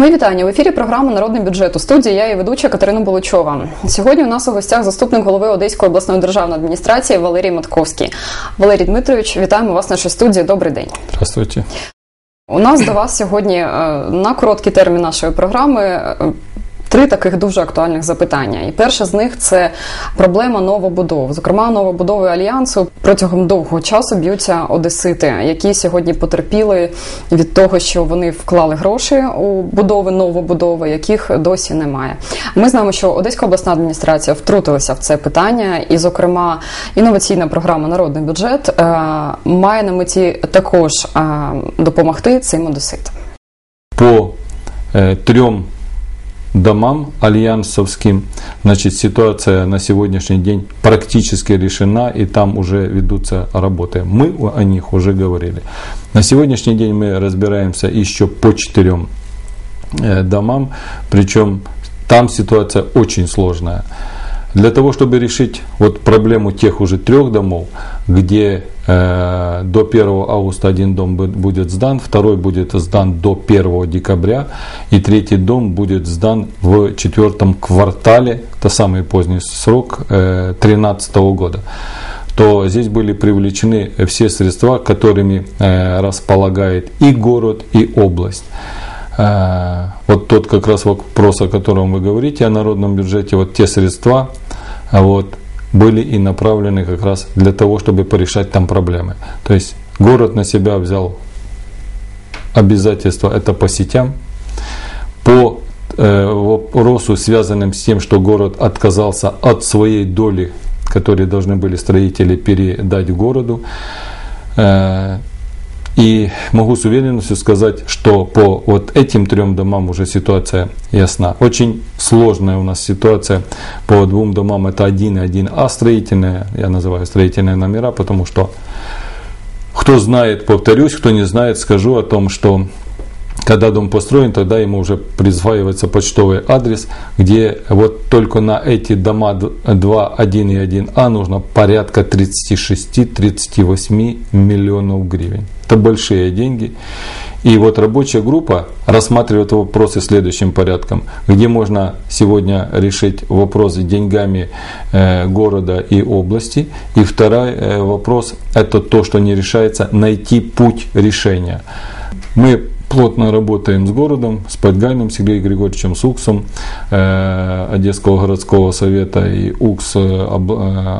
Мої вітання в ефірі. Програми Народний бюджет у студії. Я і ведуча Катерина Болочова. Сьогодні у нас у гостях заступник голови Одеської обласної державної адміністрації Валерій Матковський. Валерій Дмитрович, вітаємо вас в нашій студії. Добрий день. Здравствуйте. У нас до вас сьогодні е, на короткий термін нашої програми е, три таких дуже актуальних запитання. І перше з них це проблема новобудов. Зокрема, новобудови альянсу протягом довгого часу б'ються одесити, які сьогодні потерпіли від того, що вони вклали гроші у будови новобудови, яких досі немає. Ми знаємо, що Одеська обласна адміністрація втрутилася в це питання, і, зокрема, інноваційна програма Народний бюджет е, має на меті також е, допомогти цим одеситам. По э, трем домам альянсовским, значит, ситуация на сегодняшний день практически решена, и там уже ведутся работы. Мы о них уже говорили. На сегодняшний день мы разбираемся еще по четырем э, домам, причем там ситуация очень сложная. Для того, чтобы решить вот проблему тех уже трех домов, где э, до 1 августа один дом бу- будет сдан, второй будет сдан до 1 декабря, и третий дом будет сдан в четвертом квартале, это самый поздний срок, 2013 года то здесь были привлечены все средства, которыми э, располагает и город, и область. Э, Вот тот как раз вопрос, о котором вы говорите, о народном бюджете, вот те средства а вот, были и направлены как раз для того, чтобы порешать там проблемы. То есть город на себя взял обязательства, это по сетям, по э, вопросу, связанным с тем, что город отказался от своей доли, которые должны были строители передать городу. Э, И могу с уверенностью сказать, что по вот этим трем домам уже ситуация ясна. Очень сложная у нас ситуация по двум домам. Это 1 и 1А строительные, я называю строительные номера, потому что кто знает, повторюсь, кто не знает, скажу о том, что когда дом построен, тогда ему уже присваивается почтовый адрес, где вот только на эти дома 2, 1 и 1А нужно порядка 36-38 миллионов гривен. Это большие деньги. И вот рабочая группа рассматривает вопросы следующим порядком, где можно сегодня решить вопросы деньгами э, города и области. И второй э, вопрос – это то, что не решается, найти путь решения. Мы плотно работаем с городом, с Подгайным Сергеем Григорьевичем, с УКСом э, Одесского городского совета и УКС э, об, э,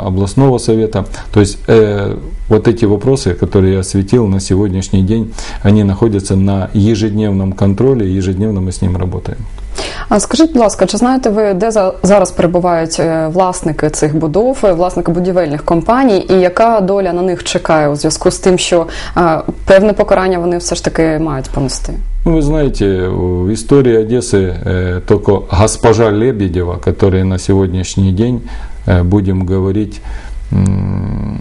областного совета. То есть э, вот эти вопросы, которые я осветил на сегодняшний день, они находятся на ежедневном контроле, ежедневно мы с ним работаем. А скажіть, будь ласка, чи знаєте ви, де за- зараз перебувають е, власники цих будов, е, власники будівельних компаній, і яка доля на них чекає у зв'язку з тим, що е, певне покарання вони все ж таки мають понести? Ну, вы знаете, в истории Одессы э, только госпожа Лебедева, которая на сегодняшний день, э, будем говорить, м,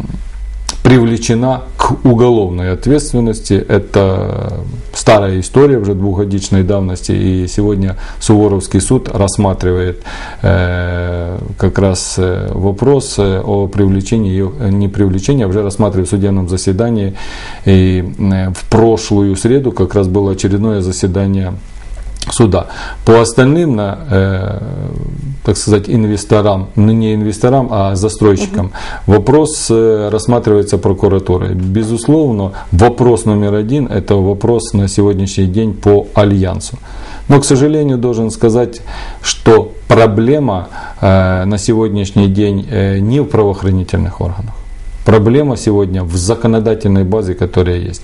привлечена уголовной ответственности. Это старая история уже двухгодичной давности, и сегодня Суворовский суд рассматривает э, как раз э, вопрос э, о привлечении, э, не привлечении, а уже рассматривает в судебном заседании. И в прошлую среду как раз было очередное заседание суда. По остальным, на, э, так сказать, инвесторам, ну не инвесторам, а застройщикам, вопрос э, рассматривается прокуратурой. Безусловно, вопрос номер один – это вопрос на сегодняшний день по альянсу. Но, к сожалению, должен сказать, что проблема э, на сегодняшний день э, не в правоохранительных органах. Проблема сегодня в законодательной базе, которая есть.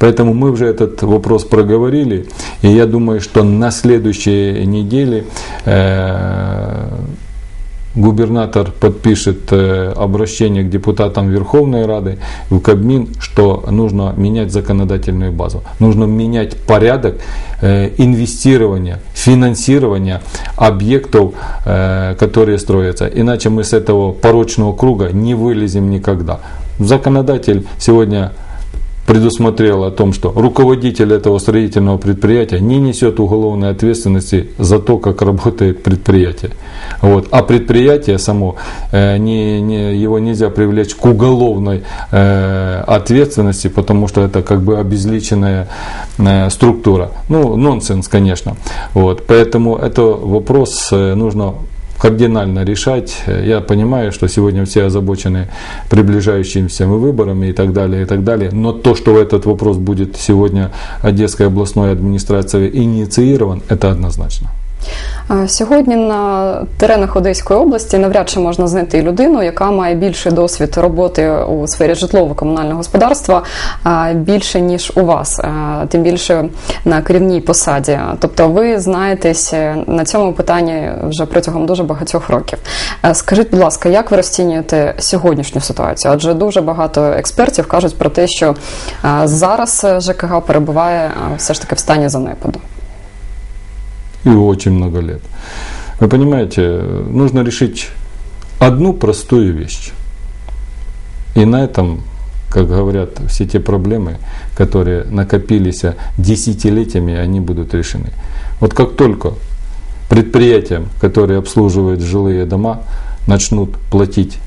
Поэтому мы уже этот вопрос проговорили. И я думаю, что на следующей неделе э, губернатор подпишет э, обращение к депутатам Верховной Рады в Кабмин, что нужно менять законодательную базу. Нужно менять порядок э, инвестирования, финансирования объектов, э, которые строятся. Иначе мы с этого порочного круга не вылезем никогда. Законодатель сегодня предусмотрела о том, что руководитель этого строительного предприятия не несет уголовной ответственности за то, как работает предприятие. Вот. А предприятие само, э, не, не, его нельзя привлечь к уголовной э, ответственности, потому что это как бы обезличенная э, структура. Ну, нонсенс, конечно. Вот. Поэтому это вопрос э, нужно кардинально решать. Я понимаю, что сегодня все озабочены приближающимися выборами и так далее, и так далее. Но то, что этот вопрос будет сегодня Одесской областной администрацией инициирован, это однозначно. Сьогодні на теренах Одеської області навряд чи можна знайти людину, яка має більший досвід роботи у сфері житлово-комунального господарства більше ніж у вас, тим більше на керівній посаді. Тобто, ви знаєтесь на цьому питанні вже протягом дуже багатьох років. Скажіть, будь ласка, як ви розцінюєте сьогоднішню ситуацію? Адже дуже багато експертів кажуть про те, що зараз ЖКГ перебуває все ж таки в стані занепаду. И очень много лет. Вы понимаете, нужно решить одну простую вещь. И на этом, как говорят, все те проблемы, которые накопились десятилетиями, они будут решены. Вот как только предприятиям, которые обслуживают жилые дома, начнут платить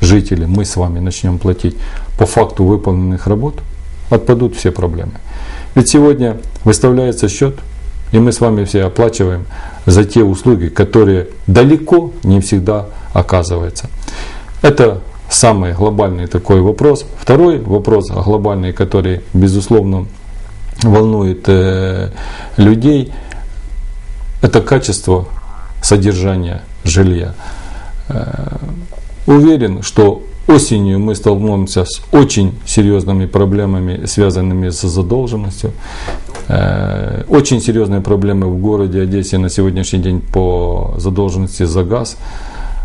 жители, мы с вами начнем платить по факту выполненных работ, отпадут все проблемы. Ведь сегодня выставляется счет – и мы с вами все оплачиваем за те услуги, которые далеко не всегда оказываются. Это самый глобальный такой вопрос. Второй вопрос глобальный, который, безусловно, волнует э, людей, это качество содержания жилья. Э, уверен, что осенью мы столкнемся с очень серьезными проблемами, связанными с задолженностью. Э, очень серьезные проблемы в городе Одессе на сегодняшний день по задолженности за газ.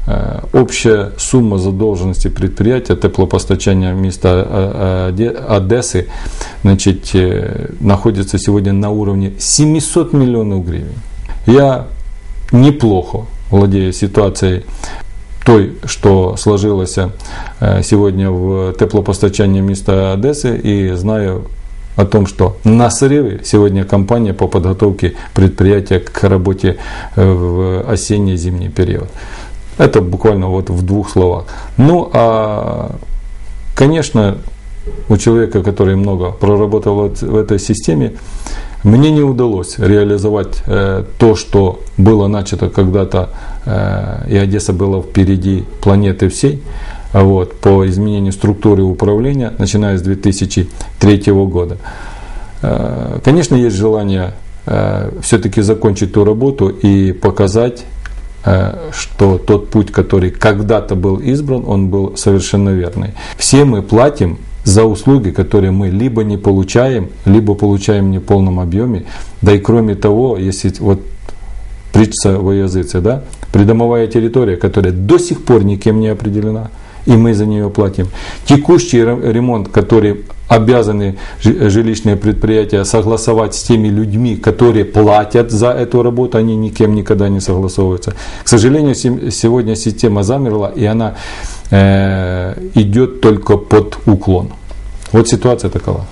Э, общая сумма задолженности предприятия теплопостачания места э, Одессы значит, находится сегодня на уровне 700 миллионов гривен. Я неплохо владею ситуацией той, что сложилось сегодня в теплопостачании места Одессы и знаю о том, что на срыве сегодня компания по подготовке предприятия к работе э, в осенне-зимний период. Это буквально вот в двух словах. Ну, а, конечно, у человека, который много проработал в этой системе, мне не удалось реализовать э, то, что было начато когда-то, э, и Одесса была впереди планеты всей вот, по изменению структуры управления, начиная с 2003 года. Э, конечно, есть желание э, все-таки закончить ту работу и показать, э, что тот путь, который когда-то был избран, он был совершенно верный. Все мы платим за услуги, которые мы либо не получаем, либо получаем в полном объеме. Да и кроме того, если вот притча во языце, да, придомовая территория, которая до сих пор никем не определена, и мы за нее платим. Текущий ремонт, который обязаны жилищные предприятия согласовать с теми людьми, которые платят за эту работу, они никем никогда не согласовываются. К сожалению, сегодня система замерла, и она э, идет только под уклон. Вот ситуация такова.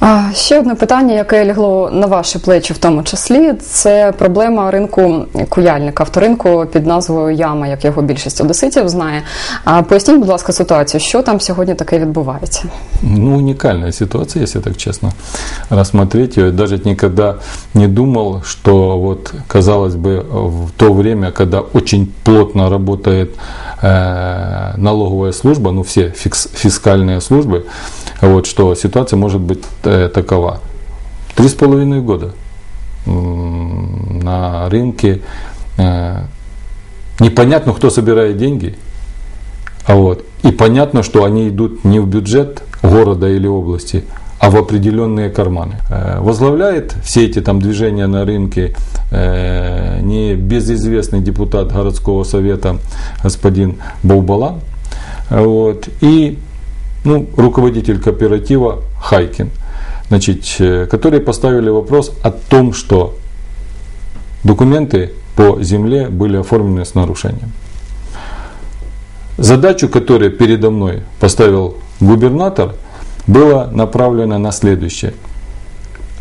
А ще одне питання, яке лягло на ваші плечі, в тому числі, це проблема ринку куяльника, авторинку під назвою Яма, як його більшість одеситів знає. А поясніть, будь ласка, ситуацію, що там сьогодні таке відбувається? Ну, уникальная ситуация, если так честно рассмотреть ее. Даже никогда не думал, что вот, казалось бы, в то время, когда очень плотно работает э, налоговая служба, ну все фикс, фискальные службы, вот, что ситуация может быть э, такова. Три с половиной года на рынке э, непонятно, кто собирает деньги, а вот, и понятно, что они идут не в бюджет города или области, а в определенные карманы. Э, возглавляет все эти там движения на рынке э, не безызвестный депутат городского совета господин Баубалан, вот, и ну, руководитель кооператива Хайкин, значит, э, которые поставили вопрос о том, что документы по земле были оформлены с нарушением. Задачу, которую передо мной поставил губернатор, было направлено на следующее.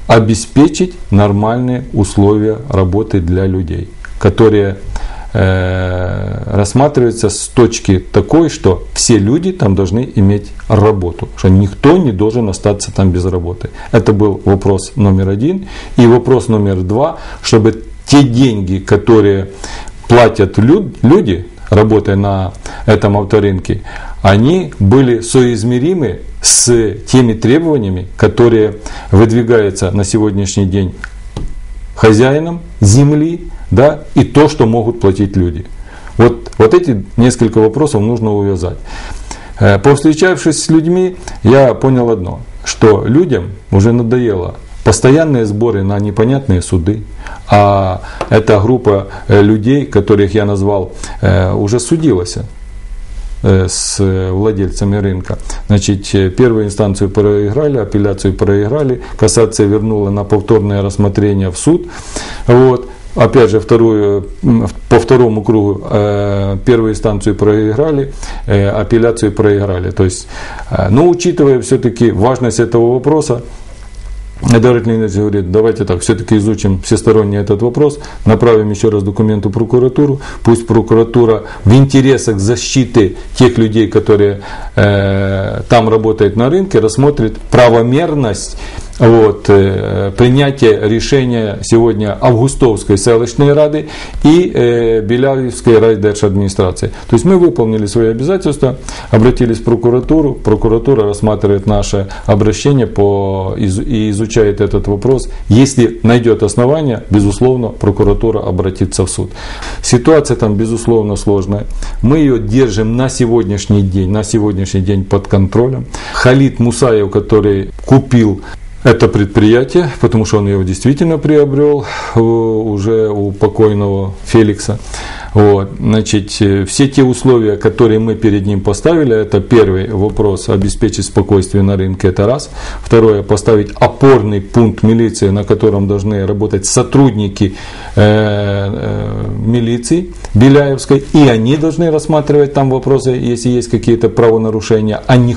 Обеспечить нормальные условия работы для людей, которые э, рассматриваются с точки такой, что все люди там должны иметь работу, что никто не должен остаться там без работы. Это был вопрос номер один. И вопрос номер два, чтобы те деньги, которые платят люди, работая на этом авторынке, они были соизмеримы с теми требованиями, которые выдвигаются на сегодняшний день хозяином земли, да, и то, что могут платить люди. Вот, вот эти несколько вопросов нужно увязать. Э, повстречавшись с людьми, я понял одно, что людям уже надоело постоянные сборы на непонятные суды, а эта группа э, людей, которых я назвал, э, уже судилась с владельцами рынка. Значит, первую инстанцию проиграли, апелляцию проиграли, кассация вернула на повторное рассмотрение в суд. Вот. Опять же, вторую, по второму кругу первую инстанцию проиграли, апелляцию проиграли. То есть, ну, учитывая все-таки важность этого вопроса, Эдарит Леонидович говорит, давайте так, все-таки изучим всесторонне этот вопрос, направим еще раз документы в прокуратуру, пусть прокуратура в интересах защиты тех людей, которые э, там работают на рынке, рассмотрит правомерность вот, э, принятие решения сегодня Августовской селищной рады и э, Белявской райдержадминистрации. То есть мы выполнили свои обязательства, обратились в прокуратуру, прокуратура рассматривает наше обращение по, и изучает этот вопрос. Если найдет основания, безусловно, прокуратура обратится в суд. Ситуация там, безусловно, сложная. Мы ее держим на сегодняшний день, на сегодняшний день под контролем. Халид Мусаев, который купил это предприятие, потому что он его действительно приобрел э, уже у покойного Феликса. Вот. Значит, э, все те условия, которые мы перед ним поставили, это первый вопрос, обеспечить спокойствие на рынке, это раз. Второе, поставить опорный пункт милиции, на котором должны работать сотрудники э, э, милиции Беляевской, и они должны рассматривать там вопросы, если есть какие-то правонарушения, а не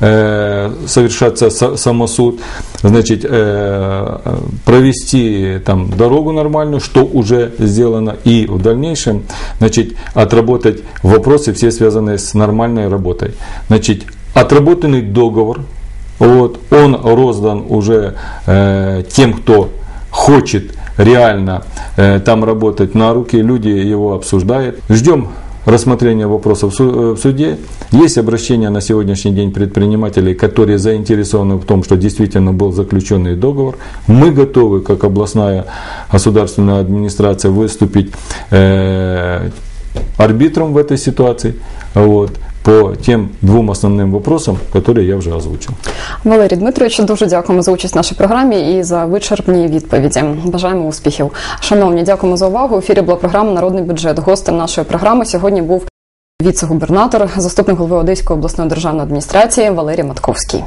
э, совершаться самосуд. Значит, э, провести там дорогу нормальную, что уже сделано, и в дальнейшем значит, отработать вопросы, все связанные с нормальной работой. Значит, отработанный договор, вот, он роздан уже э, тем, кто хочет реально э, там работать на руки, люди его обсуждают. Ждем рассмотрения вопросов в суде. Есть обращения на сегодняшний день предпринимателей, которые заинтересованы в том, что действительно был заключенный договор. Мы готовы, как областная государственная администрация, выступить э, арбитром в этой ситуации. Вот по тим двом основним вопросам, які я вже озвучив. Валерій Дмитрович, дуже дякуємо за участь в нашій програмі і за вичерпні відповіді. Бажаємо успіхів. Шановні, дякуємо за увагу. У ефірі була програма Народний бюджет. Гостем нашої програми сьогодні був віце-губернатор, заступник голови Одеської обласної державної адміністрації Валерій Матковський.